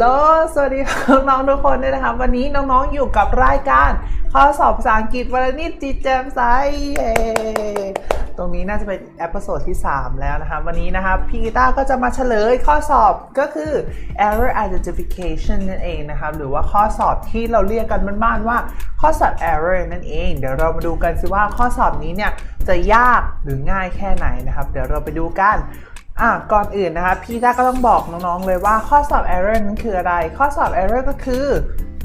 โลสวัสดีน้องๆทุกคนด้วยนะครับวันนี้น้องๆอยู่กับรายการข้อสอบภาษาอังกฤษวันนิดจิตแจมใสเย้ตรงนี้น่าจะเป็นเอพิโซดที่ 3 แล้วนะครับวันนี้นะครับพี่กีตาก็จะมาเฉลยข้อสอบก็คือ error identification นั่นเองนะครับหรือว่าข้อสอบที่เราเรียกกันบ้านๆว่าข้อสอบ error นั่นเอง เดี๋ยวเรามาดูกันสิว่าข้อสอบนี้เนี่ยจะยากหรือง่ายแค่ไหนนะครับ เดี๋ยวเราไปดูกัน อะก่อนอื่นนะคะ พี่ต้าก็ต้องบอกน้องๆเลยว่าข้อสอบ error นั้นคืออะไร ข้อสอบ error ก็คือ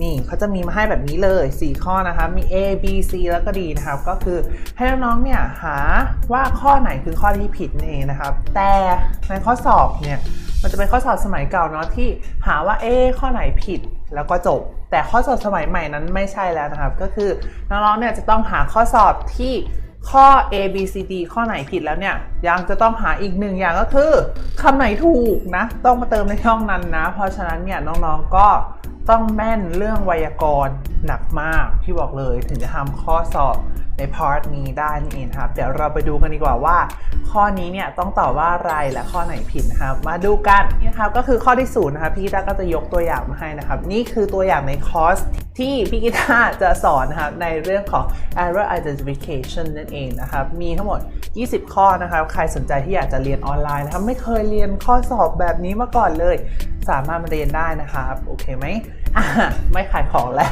นี่เขาจะมีมาให้แบบนี้เลย 4 ข้อนะคะ มี A B C แล้วก็ D นะครับ ก็คือให้น้องๆเนี่ยหาว่าข้อไหนคือข้อที่ผิดนั่นเองนะครับ แต่ในข้อสอบเนี่ยมันจะเป็นข้อสอบสมัยเก่าเนาะที่หาว่าเอ๊ข้อไหนผิดแล้วก็จบ แต่ข้อสอบสมัยใหม่นั้นไม่ใช่แล้วนะครับ ก็คือน้องๆเนี่ยจะต้องหาข้อสอบที่ ข้อ A B C D ข้อไหนผิดแล้วเนี่ย ยังจะต้องหาอีกหนึ่งอย่างก็คือคำไหนถูกนะ ต้องมาเติมในช่องนั้นนะ เพราะฉะนั้นเนี่ยน้องๆก็ ต้องแม่นเรื่องไวยากรณ์หนักมากพี่บอกเลยถึงจะทำข้อสอบในพาร์ทนี้ได้นี่เองครับ เดี๋ยวเราไปดูกันดีกว่าว่า ข้อนี้เนี่ยต้องตอบว่าอะไรและข้อไหนผิดนะครับ มาดูกันนะครับก็คือข้อที่ศูนย์นะครับพี่กีตาก็จะยกตัวอย่างมาให้นะครับ นี่คือตัวอย่างในคอร์สที่พี่กีตาจะสอนนะครับในเรื่องของ error identification นั่นเองนะครับ มีทั้งหมด 20 ข้อนะครับ ใครสนใจที่อยากจะเรียนออนไลน์นะครับ ไม่เคยเรียนข้อสอบแบบนี้มาก่อนเลย สามารถมาเรียนได้นะครับ โอเคไหม ไม่ขายของแล้ว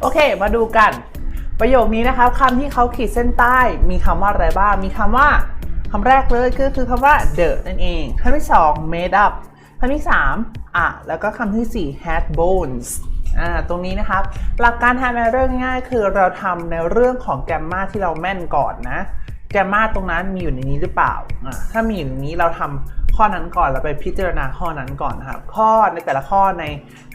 โอเค มาดูกัน ประโยคนี้นะครับคำที่เขาขีดเส้นใต้ มีคำว่าอะไรบ้าง มีคำว่าคำแรกเลยก็คือคำว่า the นั่นเองคำที่สอง made up คำที่สามอะ แล้วก็คำที่สี่ had bones อ่า ตรงนี้นะครับ หลักการทำในเรื่องง่ายคือเราทำในเรื่องของแกมมาที่เราแม่นก่อนนะ แกมมาตรงนั้นมีอยู่ในนี้หรือเปล่าอ่าถ้ามีอยู่ในนี้เราทำข้อนั้นก่อนเราไปพิจารณาข้อนั้นก่อนนะครับ ข้อในแต่ละข้อใน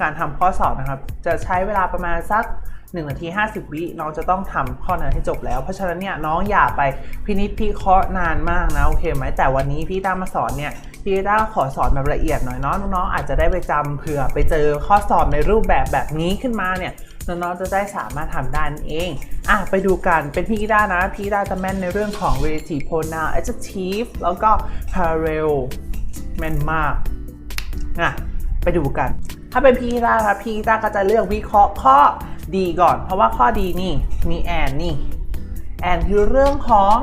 การทำข้อสอบนะครับ จะใช้เวลาประมาณสัก1นาที 50 วิน้องจะต้องทำข้อนั้นให้จบแล้ว เพราะฉะนั้นเนี่ยน้องอย่าไปพินิจพิเคราะห์นานมากนะโอเคไหมแต่วันนี้พี่ต้ามาสอนเนี่ยพี่ต้าขอสอนแบบละเอียดหน่อยเนาะน้องๆอาจจะได้ไปจำเผื่อไปเจอข้อสอบในรูปแบบแบบนี้ขึ้นมาเนี่ย น้องๆจะได้สามารถทำได้นั่นเองอะไปดูกันเป็นพี่ต้านะ พี่ต้าจะแม่นในเรื่องของ relative pronoun adjective แล้วก็ parallel แม่นมากอะไปดูกัน ถ้าเป็นพี่ต้าครับพี่ต้าก็จะเลือกวิเคราะห์ข้อดีก่อน เพราะว่าข้อดีนี่มีแอนนี่แอนคือเรื่องของ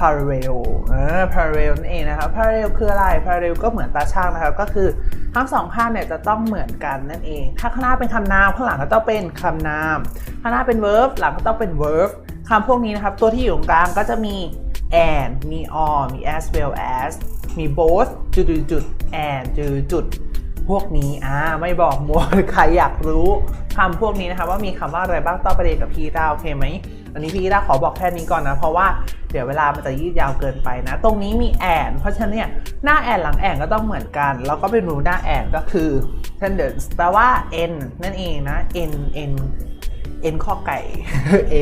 parallel เออ parallel นั่นเองนะครับ parallel คืออะไร parallel ก็เหมือนตาช่างนะครับ ก็คือทั้งสองข้างเนี่ยจะต้องเหมือนกันนั่นเอง ถ้าข้างหน้าเป็นคำนาม ข้างหลังก็ต้องเป็นคำนาม ข้างหน้าเป็น verb หลังก็ต้องเป็น verb คำพวกนี้นะครับ ตัวที่อยู่ตรงกลางก็จะมี and มี or มี as well as มี both จุดจุด and จุดจุดๆ พวกนี้อ่าไม่บอกมัวใครอยากรู้คำพวกนี้นะคะว่ามีคำว่าอะไรบ้างต้องไปเรียนกับพี่ดาโอเคไหมอันนี้พี่ดาขอบอกแค่นี้ก่อนนะ เพราะว่าเดี๋ยวเวลามันจะยืดยาวเกินไปนะ ตรงนี้มีแอนเพราะฉะนั้นเนี่ยหน้าแอนหลังแอนก็ต้องเหมือนกัน แล้วก็ไปดูหน้าแอนก็คือ tendons แปลว่า n นั่นเองนะ n n n ข้อไก่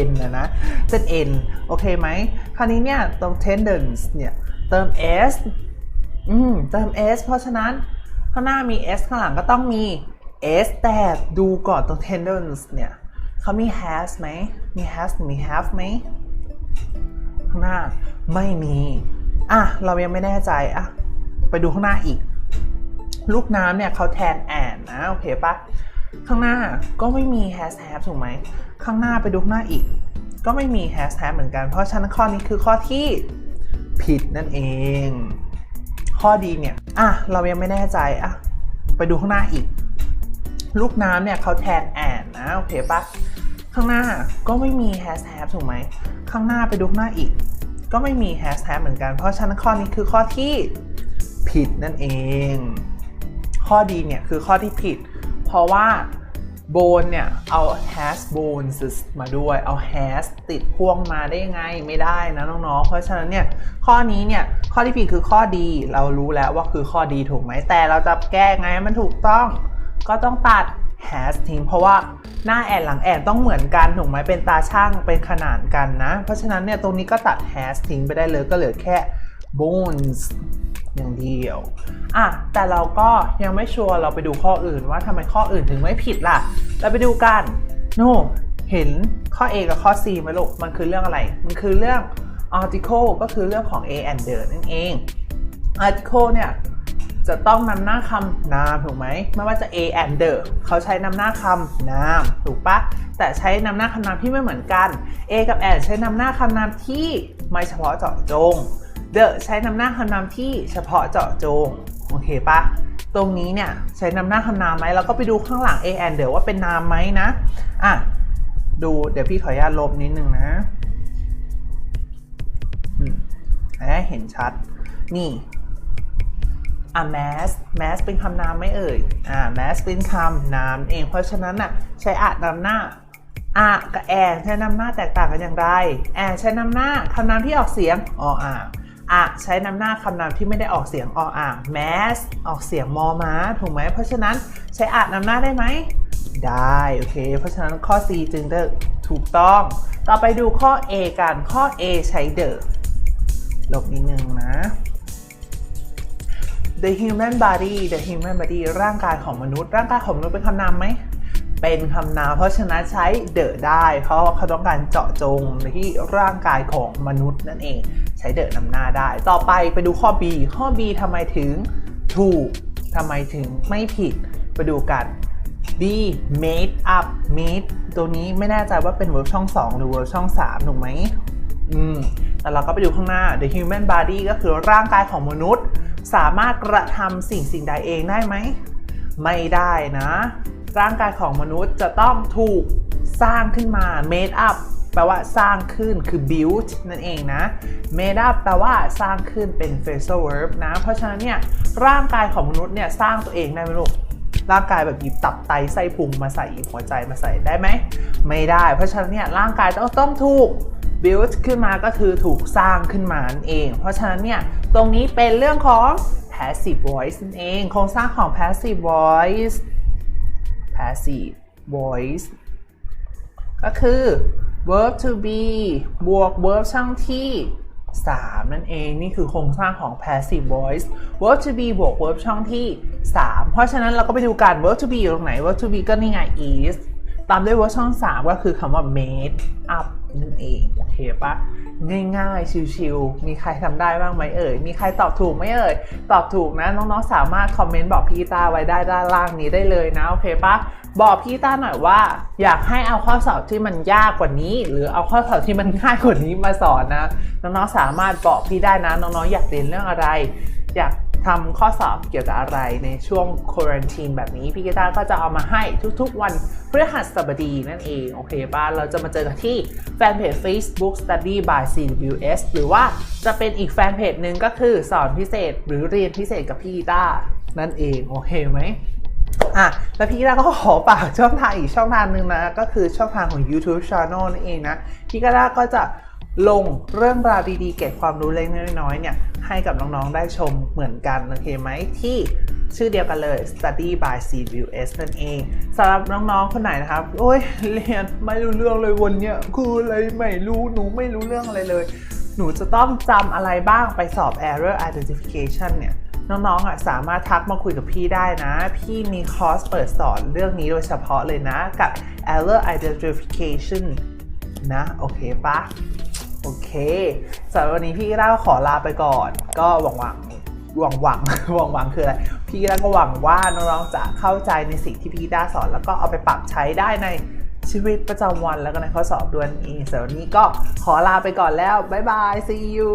n นะนะเป็น n โอเคไหมคราวนี้เนี่ยตรง tendons เนี่ยเติม s อืมเติม s เพราะฉะนั้น ข้างหน้ามี s ข้างหลังก็ต้องมี s แต่ดูก่อนตรง tendons เนี่ยเขามี has ไหม มี has มี have ไหม ข้างหน้าไม่มี อะ เรายังไม่แน่ใจ อะ ไปดูข้างหน้าอีก ลูกน้ำเนี่ยเขาแทน and นะ โอเคปะข้างหน้าก็ไม่มี has have ถูกไหม ข้างหน้าไปดูข้างหน้าอีก ก็ไม่มี has have เหมือนกัน เพราะฉะนั้นข้อนี้คือข้อที่ผิดนั่นเอง ข้อดีเนี่ย อะ เรายังไม่แน่ใจ อะ ไปดูข้างหน้าอีก ลูกน้ำเนี่ยเขาแทน and นะ โอเคปะข้างหน้าก็ไม่มี has have ถูกไหม ข้างหน้าไปดูข้างหน้าอีก ก็ไม่มี has have เหมือนกัน เพราะฉะนั้นข้อนี้คือข้อที่ผิดนั่นเอง ข้อดีเนี่ยคือข้อที่ผิด เพราะว่า bone เนี่ย เอา has bones มาด้วยเอา has ติดพ่วงมาได้ยังไงไม่ได้นะน้องๆ เพราะฉะนั้นเนี่ยข้อนี้เนี่ยข้อที่ผิดคือข้อดีเรารู้แล้วว่าคือข้อดีถูกไหมแต่เราจะแก้ไงให้มันถูกต้อง ก็ต้องตัด has ทิ้งเพราะว่าหน้าแอนหลังแอนต้องเหมือนกันถูกไหมเป็นตาช่างเป็นขนานกันนะ เพราะฉะนั้นเนี่ยตรงนี้ก็ตัด has ทิ้งไปได้เลยก็เหลือแค่ bones อย่างเดียวอะแต่เราก็ยังไม่ชัวร์เราไปดูข้ออื่นว่าทำไมข้ออื่นถึงไม่ผิดล่ะ เราไปดูกันโน่เห็นข้อ A กับข้อ C ไหมลูก มันคือเรื่องอะไร มันคือเรื่อง article ก็คือเรื่องของ A and the นั่นเอง article เนี่ยจะต้องนำหน้าคำนามถูกไหมไม่ว่าจะ a and the เขาใช้นำหน้าคำนามถูกปะแต่ใช้นำหน้าคำนามที่ไม่เหมือนกัน a กับ and ใช้นำหน้าคำนามที่ไม่เฉพาะเจาะจง the ใช้นำหน้าคำนามที่เฉพาะเจาะจง โอเคปะตรงนี้เนี่ยใช้นำหน้าคำนามไหมเราก็ไปดูข้างหลัง a and the ว่าเป็นนามไหมนะ อะ ดูเดี๋ยวพี่ขออนุญาตลบนิดนึงนะอืมให้เห็นชัด นี่อะ mass mass เป็นคำนามไหม่เอ่ย อ่า mass เป็นคำนามเอง เพราะฉะนั้นน่ะใช้อะนำหน้าอะกับแอนใช้นำหน้าแตกต่างกันอย่างไร แอนใช้นำหน้าคำนามที่ออกเสียงออ่าง อะใช้นำหน้าคำนามที่ไม่ได้ออกเสียงออ่าง mass ออกเสียงมอม้าถูกไหม เพราะฉะนั้นใช้อะนำหน้าได้ไหม ได้ โอเค เพราะฉะนั้นข้อ C จึงจะถูกต้อง ต่อไปดูข้อ A กันข้อ A ใช้ the ลบนิดนึงนะ the human body the human body ร่างกายของมนุษย์ ร่างกายของมนุษย์เป็นคำนามไหม เป็นคำนาม เพราะฉะนั้นใช้ the ได้ เพราะว่าเขาต้องการเจาะจงที่ร่างกายของมนุษย์นั่นเอง ใช้ the นำหน้าได้ ต่อไปไปดูข้อ B ข้อ B ทำไมถึงถูกทำไมถึงไม่ผิดไปดูกัน B made up made ตัวนี้ไม่แน่ใจว่าเป็นเวิร์ช่อง 2 หรือเวิร์ช่อง 3 ถูกไหมอืมแต่เราก็ไปดูข้างหน้า the human body ก็คือร่างกายของมนุษย์ สามารถกระทำสิ่งสิ่งใดเองได้ไหม ไม่ได้นะ ร่างกายของมนุษย์จะต้องถูกสร้างขึ้นมา made up แปลว่าสร้างขึ้นคือ built นั่นเองนะ made up แปลว่าสร้างขึ้นเป็น phrasal verb นะ เพราะฉะนั้นเนี่ยร่างกายของมนุษย์เนี่ยสร้างตัวเองได้ไหมลูกร่างกายแบบหยิบตับไตไส้พุงมาใส่หัวใจมาใส่ได้ไหมไม่ได้ เพราะฉะนั้นเนี่ยร่างกายต้องต้องถูก build ขึ้นมาก็คือถูกสร้างขึ้นมานั่นเอง เพราะฉะนั้นเนี่ยตรงนี้เป็นเรื่องของ passive voice นั่นเองโครงสร้างของ passive voice passive voice ก็คือ verb to be บวก verb ช่องที่ 3 นั่นเอง นี่คือโครงสร้างของ passive voice verb to be บวก verb ช่องที่ 3 เพราะฉะนั้นเราก็ไปดูกัน verb to be อยู่ตรงไหน verb to be ก็นี่ไง is ตามด้วย verb ช่อง 3 ก็คือคำว่า made up นั่นเอง โอเคปะ ง่ายๆ ชิวๆ มีใครทำได้บ้างไหมเอ่ย มีใครตอบถูกไหมเอ่ย ตอบถูกนะ น้องๆ สามารถคอมเมนต์บอกพี่กีตาไว้ได้ด้านล่างนี้ได้เลยนะ โอเคปะบอกพี่กีตาหน่อยว่า อยากให้เอาข้อสอบที่มันยากกว่านี้ หรือเอาข้อสอบที่มันง่ายกว่านี้มาสอนนะ น้องๆ สามารถบอกพี่ได้นะ น้องๆ อยากเรียนเรื่องอะไร อยาก ทำข้อสอบเกี่ยวกับอะไรในช่วงควอนตีนแบบนี้ พี่กีตาร์ก็จะเอามาให้ทุกๆวันพฤหัสบดีนั่นเอง โอเคป่ะเราจะมาเจอกันที่แฟนเพจ Facebook Study by CWS หรือว่าจะเป็นอีกแฟนเพจหนึ่งก็คือสอนพิเศษหรือเรียนพิเศษกับพี่กีตาร์นั่นเอง โอเคไหมอะแล้วพี่กีตาร์ก็ขอฝากช่องทางอีกช่องทางหนึ่งนะ ก็คือช่องทางของ YouTube Channel นั่นเองนะ พี่กีตาร์ก็จะ ลงเรื่องราวดีๆ เก็บความรู้เล็กๆน้อยๆเนี่ยให้กับน้องๆ ได้ชมเหมือนกันโอเคไหมที่ชื่อเดียวกันเลย Study by CWS นั่นเองสำหรับน้องๆ คนไหนนะครับ โอ้ยเรียนไม่รู้เรื่องเลยวันเนี้ยคืออะไรไม่รู้หนูไม่รู้เรื่องอะไรเลย หนูจะต้องจำอะไรบ้างไปสอบ Error Identification เนี่ยน้องๆอะสามารถทักมาคุยกับพี่ได้นะ พี่มีคอร์สเปิดสอนเรื่องนี้โดยเฉพาะเลยนะ กับ Error Identification นะ โอเคปะ โอเคสำหรับวันนี้พี่กีต้าขอลาไปก่อน ก็หวังหวังหวังหวังหวังหวังคืออะไร พี่กีต้าก็หวังว่าน้องๆจะเข้าใจในสิ่งที่พี่กีต้าสอน แล้วก็เอาไปปรับใช้ได้ในชีวิตประจำวันแล้วก็ในข้อสอบด้วยนั่นเองสำหรับวันนี้ก็ขอลาไปก่อนแล้ว บ๊ายบาย see you